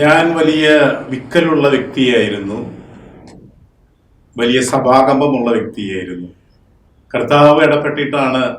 ഞാൻ വലിയ വിക്കലുള്ള വ്യക്തിയായിരുന്നു. വലിയ സഭാകമ്പമുള്ള വ്യക്തിയായിരുന്നു. കർത്താവ് ഇടപെട്ടിട്ടാണ്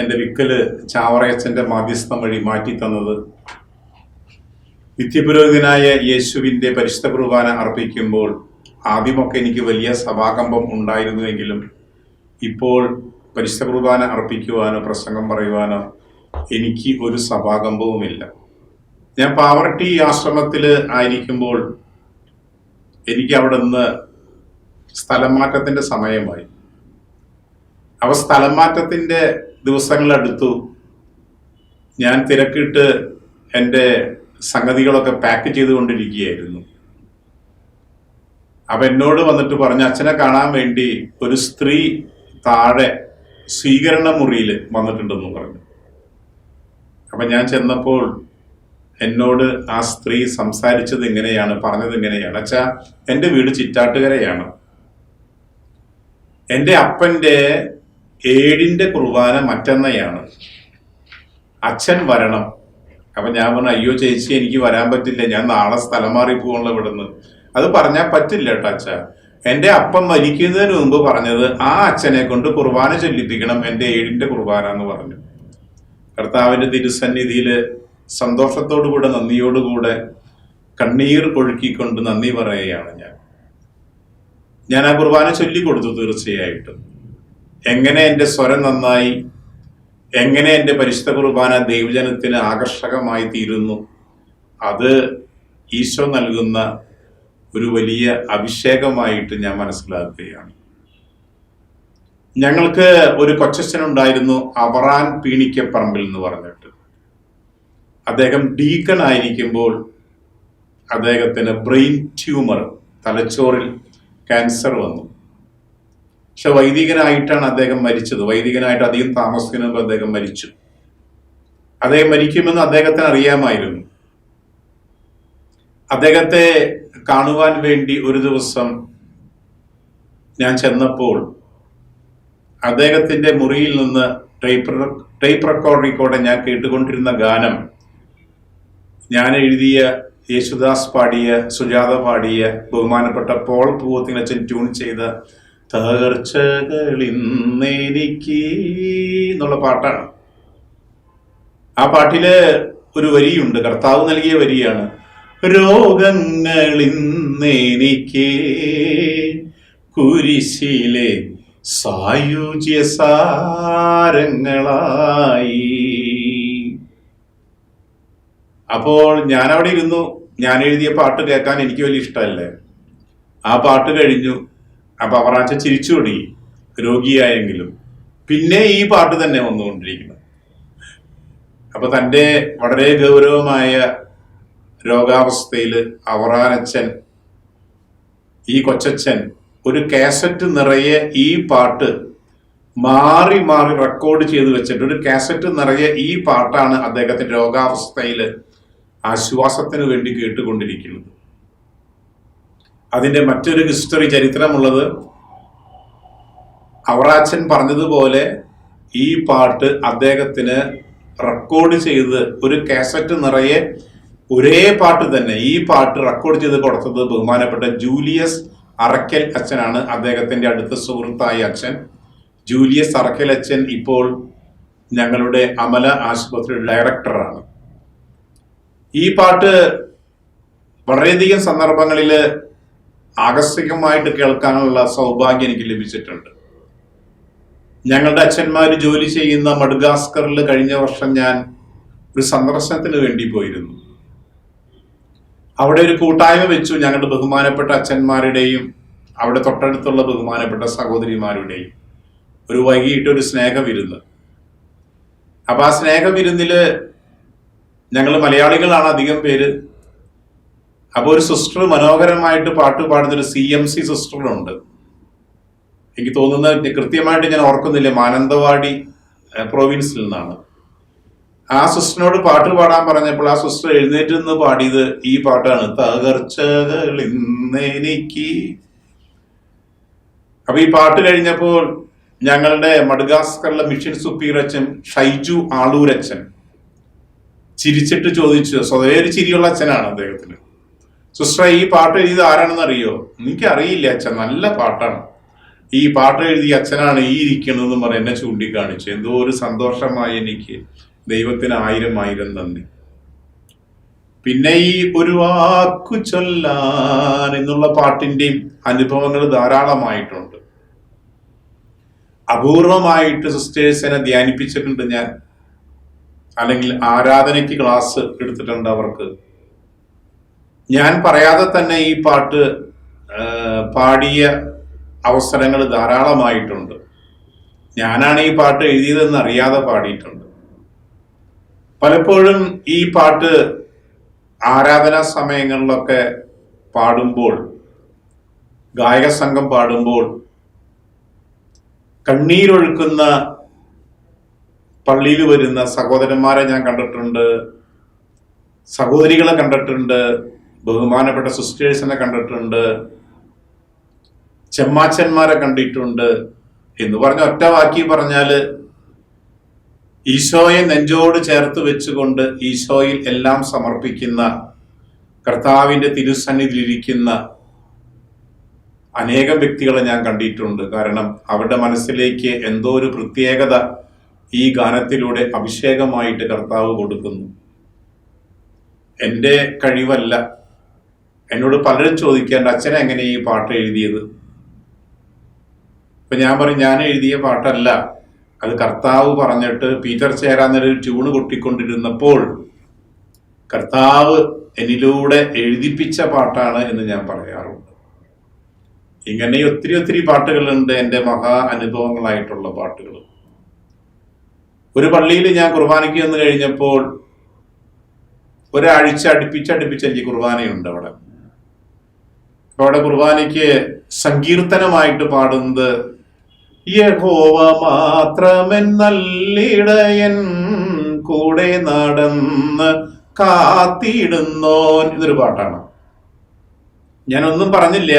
എന്റെ വിക്കൽ ചാവറയച്ചന്റെ മാധ്യസ്ഥം വഴി മാറ്റി തന്നത്. നിത്യപുരോഹിതനായ യേശുവിന്റെ പരിശുദ്ധ കുർബാന അർപ്പിക്കുമ്പോൾ ആദ്യമൊക്കെ എനിക്ക് വലിയ സഭാകമ്പം ഉണ്ടായിരുന്നുവെങ്കിലും ഇപ്പോൾ പരിശുദ്ധ കുർബാന അർപ്പിക്കുവാനോ പ്രസംഗം പറയുവാനോ എനിക്ക് ഒരു സഭാകമ്പവുമില്ല. ഞാൻ പാവർട്ടി ആശ്രമത്തിൽ ആയിരിക്കുമ്പോൾ എനിക്ക് അവിടെ നിന്ന് സ്ഥലം മാറ്റത്തിന്റെ സമയമായി. അവ സ്ഥലം മാറ്റത്തിന്റെ ദിവസങ്ങൾ അടുത്തു ഞാൻ തിരക്കിട്ട് എന്റെ സംഗതികളൊക്കെ പാക്ക് ചെയ്തുകൊണ്ടിരിക്കുകയായിരുന്നു. അപ്പൊ എന്നോട് വന്നിട്ട് പറഞ്ഞു അച്ഛനെ കാണാൻ വേണ്ടി ഒരു സ്ത്രീ താഴെ സ്വീകരണ മുറിയിൽ വന്നിട്ടുണ്ടെന്ന് പറഞ്ഞു. അപ്പൊ ഞാൻ ചെന്നപ്പോൾ എന്നോട് ആ സ്ത്രീ സംസാരിച്ചത് എങ്ങനെയാണ് പറഞ്ഞത് എങ്ങനെയാണ് അച്ഛാ എന്റെ വീട് ചിറ്റാട്ടുകരയാണ്. എന്റെ അപ്പന്റെ ഏഴിന്റെ കുർബാന മറ്റന്നയാണ്. അച്ഛൻ വരണം. അപ്പൊ ഞാൻ പറഞ്ഞു അയ്യോ ചേച്ചി എനിക്ക് വരാൻ പറ്റില്ല. ഞാൻ നാളെ സ്ഥലം മാറി പോകണല്ലോ ഇവിടുന്ന്. അത് പറഞ്ഞാൽ പറ്റില്ല കേട്ടോ അച്ഛ. എന്റെ അപ്പം മരിക്കുന്നതിന് മുമ്പ് പറഞ്ഞത് ആ അച്ഛനെ കൊണ്ട് കുർബാന ചൊല്ലിപ്പിക്കണം എന്റെ ഏഴിന്റെ കുർബാന എന്ന് പറഞ്ഞു. കർത്താവിന്റെ തിരുസന്നിധിയിൽ സന്തോഷത്തോടുകൂടെ നന്ദിയോടുകൂടെ കണ്ണീർ കൊഴുക്കിക്കൊണ്ട് നന്ദി പറയുകയാണ് ഞാൻ. ഞാൻ ആ കുർബാന ചൊല്ലിക്കൊടുത്തു തീർച്ചയായിട്ടും. എങ്ങനെ എന്റെ സ്വരം നന്നായി എങ്ങനെ എന്റെ പരിശുദ്ധ കുർബാന ദൈവജനത്തിന് ആകർഷകമായി തീരുന്നു അത് ഈശോ നൽകുന്ന ഒരു വലിയ അഭിഷേകമായിട്ട് ഞാൻ മനസ്സിലാക്കുകയാണ്. ഞങ്ങൾക്ക് ഒരു കൊച്ചച്ഛനുണ്ടായിരുന്നു അവറാൻ പീണിക്കപ്പറമ്പിൽ എന്ന് പറഞ്ഞിട്ട്. അദ്ദേഹം ഡീക്കൺ ആയിരിക്കുമ്പോൾ അദ്ദേഹത്തിന് ബ്രെയിൻ ട്യൂമർ തലച്ചോറിൽ ക്യാൻസർ വന്നു. പക്ഷെ വൈദികനായിട്ടാണ് അദ്ദേഹം മരിച്ചത്. വൈദികനായിട്ട് അധികം താമസിക്കുന്ന അദ്ദേഹം മരിച്ചു. അദ്ദേഹം മരിക്കുമെന്ന് അദ്ദേഹത്തിന് അറിയാമായിരുന്നു. അദ്ദേഹത്തെ കാണുവാൻ വേണ്ടി ഒരു ദിവസം ഞാൻ ചെന്നപ്പോൾ അദ്ദേഹത്തിന്റെ മുറിയിൽ നിന്ന് ടൈപ്പ് ടൈപ്പ് റെക്കോർഡിൽ ഞാൻ കേട്ടുകൊണ്ടിരുന്ന ഗാനം ഞാൻ എഴുതിയ യേശുദാസ് പാടിയ സുജാത പാടിയ ബഹുമാനപ്പെട്ട പോൾ പൂവത്തിനച്ഛൻ ട്യൂൺ ചെയ്ത തകർച്ചകളിന്നെനിക്ക് എന്നുള്ള പാട്ടാണ്. ആ പാട്ടിൽ ഒരു വരിയുണ്ട് കർത്താവ് നൽകിയ വരിയാണ്. രോഗങ്ങളിന്നെനിക്ക് കുരിശിലെ സായുജ്യ സാരങ്ങളായി അപ്പോൾ ഞാൻ അവിടെ ഇരുന്നു. ഞാൻ എഴുതിയ പാട്ട് കേൾക്കാൻ എനിക്ക് വലിയ ഇഷ്ടമല്ലേ? ആ പാട്ട് കഴിഞ്ഞു. അപ്പൊ അവറാച്ച ചിരിച്ചു തുടങ്ങി. രോഗിയായെങ്കിലും. പിന്നെ ഈ പാട്ട് തന്നെ വന്നുകൊണ്ടിരിക്കുന്നത് അപ്പൊ തന്റെ വളരെ ഗൗരവമായ രോഗാവസ്ഥയിൽ അവറാനച്ഛൻ ഈ കൊച്ചച്ഛൻ ഒരു കാസറ്റ് നിറയെ ഈ പാട്ട് മാറി മാറി റെക്കോർഡ് ചെയ്ത് വെച്ചിട്ട് ഒരു കാസറ്റ് നിറയെ ഈ പാട്ടാണ് അദ്ദേഹത്തിന്റെ രോഗാവസ്ഥയിൽ ആശ്വാസത്തിന് വേണ്ടി കേട്ടുകൊണ്ടിരിക്കുന്നത്. അതിന്റെ മറ്റൊരു ഹിസ്റ്ററി ചരിത്രമുള്ളത് അവറാച്ചൻ പറഞ്ഞതുപോലെ ഈ പാട്ട് അദ്ദേഹത്തിന് റെക്കോർഡ് ചെയ്ത് ഒരു കാസറ്റ് നിറയെ ഒരേ പാട്ട് തന്നെ. ഈ പാട്ട് റെക്കോർഡ് ചെയ്ത് കൊടുത്തത് ബഹുമാനപ്പെട്ട ജൂലിയസ് അറക്കൽ അച്ഛനാണ്. അദ്ദേഹത്തിന്റെ അടുത്ത സുഹൃത്തായ അച്ഛൻ. ജൂലിയസ് അറക്കൽ അച്ഛൻ ഇപ്പോൾ ഞങ്ങളുടെ അമല ആശുപത്രി ഡയറക്ടറാണ് ഈ പാട്ട് വളരെയധികം സന്ദർഭങ്ങളിൽ ആകസ്മികമായിട്ട് കേൾക്കാനുള്ള സൗഭാഗ്യം എനിക്ക് ലഭിച്ചിട്ടുണ്ട്. ഞങ്ങളുടെ അച്ഛന്മാർ ജോലി ചെയ്യുന്ന മഡ്ഗാസ്കറിൽ കഴിഞ്ഞ വർഷം ഞാൻ ഒരു സന്ദർശനത്തിന് വേണ്ടി പോയിരുന്നു. അവിടെ ഒരു കൂട്ടായ്മ വെച്ചു ഞങ്ങളുടെ ബഹുമാനപ്പെട്ട അച്ഛന്മാരുടെയും അവിടെ തൊട്ടടുത്തുള്ള ബഹുമാനപ്പെട്ട സഹോദരിമാരുടെയും. ഒരു വൈകിട്ട് ഒരു സ്നേഹവിരുന്ന്. അപ്പൊ ആ സ്നേഹവിരുന്നിൽ ഞങ്ങൾ മലയാളികളാണ് അധികം പേര്. അപ്പൊ ഒരു സിസ്റ്റർ മനോഹരമായിട്ട് പാട്ട് പാടുന്ന ഒരു സി എം സി സിസ്റ്ററുണ്ട്. എനിക്ക് തോന്നുന്ന കൃത്യമായിട്ട് ഞാൻ ഓർക്കുന്നില്ല. മാനന്തവാടി പ്രൊവിൻസിൽ നിന്നാണ്. ആ സിസ്റ്ററിനോട് പാട്ട് പാടാൻ പറഞ്ഞപ്പോൾ ആ സിസ്റ്റർ എഴുന്നേറ്റ് നിന്ന് പാടിയത് ഈ പാട്ടാണ്. തകർച്ചകൾ ഇന്നെനിക്ക്. അപ്പൊ ഈ പാട്ട് കഴിഞ്ഞപ്പോൾ ഞങ്ങളുടെ മഡ്ഗാസ്കറിലെ മിഷൻ സുപ്പീറച്ചൻ ഷൈജു ആളൂരച്ചൻ ചിരിച്ചിട്ട് ചോദിച്ചു സ്വതവേ ഒരു ചിരിയുള്ള അച്ഛനാണ് അദ്ദേഹത്തിന്? സിസ്റ്റർ ഈ പാട്ട് എഴുതിയത് ആരാണെന്ന് അറിയോ? എനിക്ക് അറിയില്ല അച്ഛൻ നല്ല പാട്ടാണ്. ഈ പാട്ട് എഴുതിയ അച്ഛനാണ് ഈ ഇരിക്കണമെന്ന് പറഞ്ഞ് എന്നെ ചൂണ്ടിക്കാണിച്ചു. എന്തോ ഒരു സന്തോഷമായി എനിക്ക് ദൈവത്തിന് ആയിരം ആയിരം നന്ദി. പിന്നെ ഈ ഒരു വാക്കു ചൊല്ലാൻ എന്നുള്ള പാട്ടിന്റെയും അനുഭവങ്ങൾ ധാരാളമായിട്ടുണ്ട്. അപൂർവമായിട്ട് സിസ്റ്റേഴ്സിനെ ധ്യാനിപ്പിച്ചിട്ടുണ്ട് ഞാൻ. അല്ലെങ്കിൽ ആരാധനയ്ക്ക് ക്ലാസ് എടുത്തിട്ടുണ്ട് അവർക്ക്. ഞാൻ പറയാതെ തന്നെ ഈ പാട്ട് പാടിയ അവസരങ്ങൾ ധാരാളമായിട്ടുണ്ട്. ഞാനാണ് ഈ പാട്ട് എഴുതിയതെന്ന് അറിയാതെ പാടിയിട്ടുണ്ട്. പലപ്പോഴും ഈ പാട്ട് ആരാധനാ സമയങ്ങളിലൊക്കെ പാടുമ്പോൾ ഗായക സംഘം പാടുമ്പോൾ കണ്ണീരൊഴുക്കുന്ന പള്ളിയിൽ വരുന്ന സഹോദരന്മാരെ ഞാൻ കണ്ടിട്ടുണ്ട് സഹോദരികളെ കണ്ടിട്ടുണ്ട് ബഹുമാനപ്പെട്ട സിസ്റ്റേഴ്സിനെ കണ്ടിട്ടുണ്ട് ചെമ്മാച്ചന്മാരെ കണ്ടിട്ടുണ്ട് എന്ന് പറഞ്ഞ ഒറ്റ വാക്കി പറഞ്ഞാൽ ഈശോയെ നെഞ്ചോട് ചേർത്ത് വെച്ചുകൊണ്ട് ഈശോയിൽ എല്ലാം സമർപ്പിക്കുന്ന കർത്താവിന്റെ തിരുസന്നിധിയിലിരിക്കുന്ന അനേകം വ്യക്തികളെ ഞാൻ കണ്ടിട്ടുണ്ട്. കാരണം അവരുടെ മനസ്സിലേക്ക് എന്തോ ഒരു പ്രത്യേകത ഈ ഗാനത്തിലൂടെ അഭിഷേകമായിട്ട് കർത്താവ് കൊടുക്കുന്നു. എന്റെ കഴിവല്ല. എന്നോട് പലരും ചോദിക്കേണ്ട അച്ഛനെ എങ്ങനെ ഈ പാട്ട് എഴുതിയത്? ഇപ്പൊ ഞാൻ പറയും ഞാൻ എഴുതിയ പാട്ടല്ല. അത് കർത്താവ് പറഞ്ഞിട്ട് പീറ്റർ ചേരാന്നൊരു ട്യൂണ് കൊട്ടിക്കൊണ്ടിരുന്നപ്പോൾ കർത്താവ് എന്നിലൂടെ എഴുതിപ്പിച്ച പാട്ടാണ് എന്ന് ഞാൻ പറയാറുണ്ട്. ഇങ്ങനെ ഒത്തിരി ഒത്തിരി പാട്ടുകളുണ്ട് എന്റെ മഹാ അനുഭവങ്ങളായിട്ടുള്ള പാട്ടുകൾ. ഒരു പള്ളിയിൽ ഞാൻ കുർബാനയ്ക്ക് വന്നു കഴിഞ്ഞപ്പോൾ ഒരാഴ്ച അടുപ്പിച്ച് അടുപ്പിച്ച് എനിക്ക് കുർബാനയുണ്ട് അവിടെ. അവിടെ കുർബാനയ്ക്ക് സങ്കീർത്തനമായിട്ട് പാടുന്നത് യഹോവ മാത്രമെന്നല്ലിടയൻ കൂടെ നടന്ന് കാത്തിയിടുന്നോൻ ഇതൊരു പാട്ടാണ്. ഞാനൊന്നും പറഞ്ഞില്ല.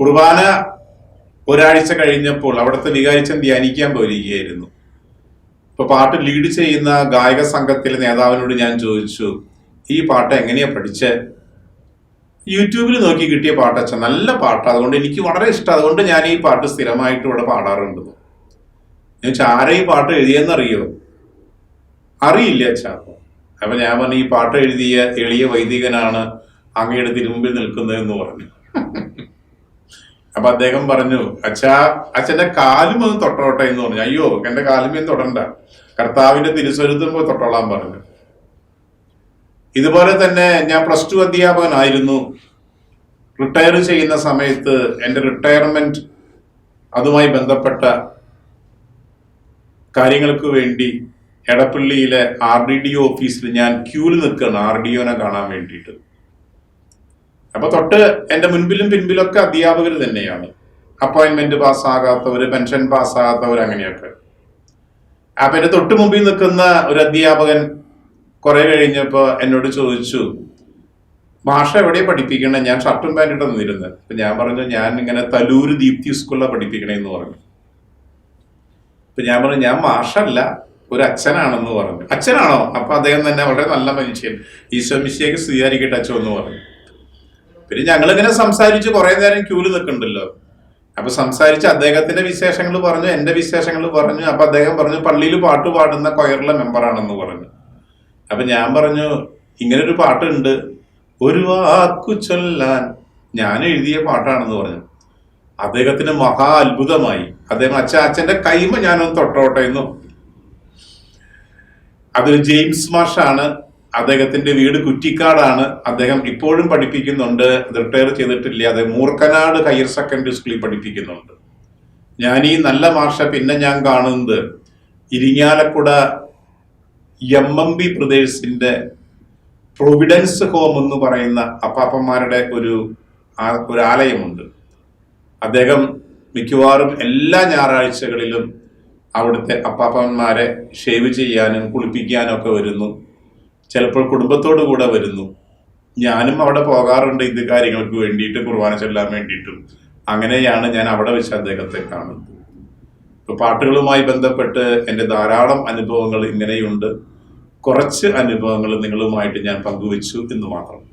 കുർബാന ഒരാഴ്ച കഴിഞ്ഞപ്പോൾ അവിടുത്തെ വികാരിച്ചൻ ധ്യാനിക്കാൻ പോയിരിക്കുകയായിരുന്നു. ഇപ്പൊ പാട്ട് ലീഡ് ചെയ്യുന്ന ഗായക സംഘത്തിലെ നേതാവിനോട് ഞാൻ ചോദിച്ചു ഈ പാട്ട് എങ്ങനെയാ പഠിച്ചേ? യൂട്യൂബിൽ നോക്കി കിട്ടിയ പാട്ടച്ച നല്ല പാട്ട്. അതുകൊണ്ട് എനിക്ക് വളരെ ഇഷ്ടം. അതുകൊണ്ട് ഞാൻ ഈ പാട്ട് സ്ഥിരമായിട്ട് ഇവിടെ പാടാറുണ്ട്. ഞാൻ ചാര ഈ പാട്ട് എഴുതിയെന്നറിയോ? അറിയില്ല അച്ഛാ. അപ്പൊ ഞാൻ പറഞ്ഞു ഈ പാട്ട് എഴുതിയ എളിയ വൈദികനാണ് അങ്ങയുടെ തിരുമുമ്പിൽ നിൽക്കുന്നതെന്ന് പറഞ്ഞു. അപ്പൊ അദ്ദേഹം പറഞ്ഞു അച്ഛാ അച്ഛന്റെ കാലും ഒന്ന് തൊട്ടോട്ടെ എന്ന് പറഞ്ഞു. അയ്യോ എന്റെ കാലുമേ തൊടണ്ട. കർത്താവിന്റെ തിരുസ്വരത്തും പോയി തൊട്ടോളാൻ പറഞ്ഞു. ഇതുപോലെ തന്നെ ഞാൻ പ്ലസ് ടു അധ്യാപകനായിരുന്നു. റിട്ടയർ ചെയ്യുന്ന സമയത്ത് എന്റെ റിട്ടയർമെന്റ് അതുമായി ബന്ധപ്പെട്ട കാര്യങ്ങൾക്ക് വേണ്ടി എടപ്പള്ളിയിലെ ആർ ഡി ഡി ഓഫീസിൽ ഞാൻ ക്യൂവിൽ നിൽക്കുകയാണ് ആർ ഡി ഒനെ കാണാൻ വേണ്ടിയിട്ട്. അപ്പൊ തൊട്ട് എന്റെ മുൻപിലും പിൻപിലൊക്കെ അധ്യാപകർ തന്നെയാണ്. അപ്പോയിന്റ്മെന്റ് പാസ്സാകാത്തവർ പെൻഷൻ പാസ്സാകാത്തവർ അങ്ങനെയൊക്കെ. അപ്പൊ എന്റെ തൊട്ട് മുമ്പിൽ നിൽക്കുന്ന ഒരു അധ്യാപകൻ കുറെ കഴിഞ്ഞപ്പോ എന്നോട് ചോദിച്ചു ഭാഷ എവിടെ പഠിപ്പിക്കണേ? ഞാൻ ഷർട്ടും പാന്റിട്ട് നിന്നിരുന്നത്. അപ്പൊ ഞാൻ പറഞ്ഞു ഞാൻ ഇങ്ങനെ തലൂര് ദീപ്തി സ്കൂളിലാണ് പഠിപ്പിക്കണേന്ന് പറഞ്ഞു. അപ്പൊ ഞാൻ പറഞ്ഞു ഞാൻ മാഷല്ല ഒരു അച്ഛനാണെന്ന് പറഞ്ഞു. അച്ഛനാണോ? അപ്പൊ അദ്ദേഹം തന്നെ വളരെ നല്ല മനുഷ്യൻ. ഈശോ മിശിയൊക്കെ സ്വീകരിക്കട്ടെ അച്ഛൻ എന്ന് പറഞ്ഞു. പിന്നെ ഞങ്ങൾ ഇങ്ങനെ സംസാരിച്ച് കുറെ നേരം ക്യൂൽ നിൽക്കണ്ടല്ലോ. അപ്പൊ സംസാരിച്ച് അദ്ദേഹത്തിന്റെ വിശേഷങ്ങൾ പറഞ്ഞു എന്റെ വിശേഷങ്ങൾ പറഞ്ഞു. അപ്പൊ അദ്ദേഹം പറഞ്ഞു പള്ളിയിൽ പാട്ട് പാടുന്ന കൊയറിലെ മെമ്പറാണെന്ന് പറഞ്ഞു. അപ്പൊ ഞാൻ പറഞ്ഞു ഇങ്ങനെ ഒരു പാട്ടുണ്ട്. ഒരു വാക്കു ചൊല്ലാൻ ഞാൻ എഴുതിയ പാട്ടാണെന്ന് പറഞ്ഞു. അദ്ദേഹത്തിന് മഹാ അത്ഭുതമായി. അദ്ദേഹം അച്ഛ അച്ഛന്റെ കൈമ ഞാനൊന്ന് തൊട്ടോട്ടെ എന്നു. അതൊരു ജെയിംസ് മാഷാണ്. അദ്ദേഹത്തിന്റെ വീട് കുറ്റിക്കാടാണ്. അദ്ദേഹം ഇപ്പോഴും പഠിപ്പിക്കുന്നുണ്ട്. റിട്ടയർ ചെയ്തിട്ടില്ല. അത് മൂർക്കനാട് ഹയർ സെക്കൻഡറി സ്കൂളിൽ പഠിപ്പിക്കുന്നുണ്ട്. ഞാൻ ഈ നല്ല മാഷ പിന്നെ ഞാൻ കാണുന്നത് ഇരിങ്ങാലക്കുട എം എം ബി പ്രദേശിന്റെ പ്രൊവിഡൻസ് ഹോം എന്ന് പറയുന്ന അപ്പാപ്പന്മാരുടെ ഒരു ഒരു ആലയമുണ്ട്. അദ്ദേഹം മിക്കവാറും എല്ലാ ഞായറാഴ്ചകളിലും അവിടുത്തെ അപ്പാപ്പന്മാരെ ഷേവ് ചെയ്യാനും കുളിപ്പിക്കാനും ഒക്കെ വരുന്നു. ചിലപ്പോൾ കുടുംബത്തോടു കൂടെ വരുന്നു. ഞാനും അവിടെ പോകാറുണ്ട് ഇത് കാര്യങ്ങൾക്ക് വേണ്ടിയിട്ട് കുർബാന ചൊല്ലാൻ വേണ്ടിയിട്ടും. അങ്ങനെയാണ് ഞാൻ അവിടെ വെച്ച് അദ്ദേഹത്തെ കാണുന്നത്. ഇപ്പൊ പാട്ടുകളുമായി ബന്ധപ്പെട്ട് എന്റെ ധാരാളം അനുഭവങ്ങൾ ഇങ്ങനെയുണ്ട്. കുറച്ച് അനുഭവങ്ങൾ നിങ്ങളുമായിട്ട് ഞാൻ പങ്കുവച്ചു എന്ന് മാത്രം.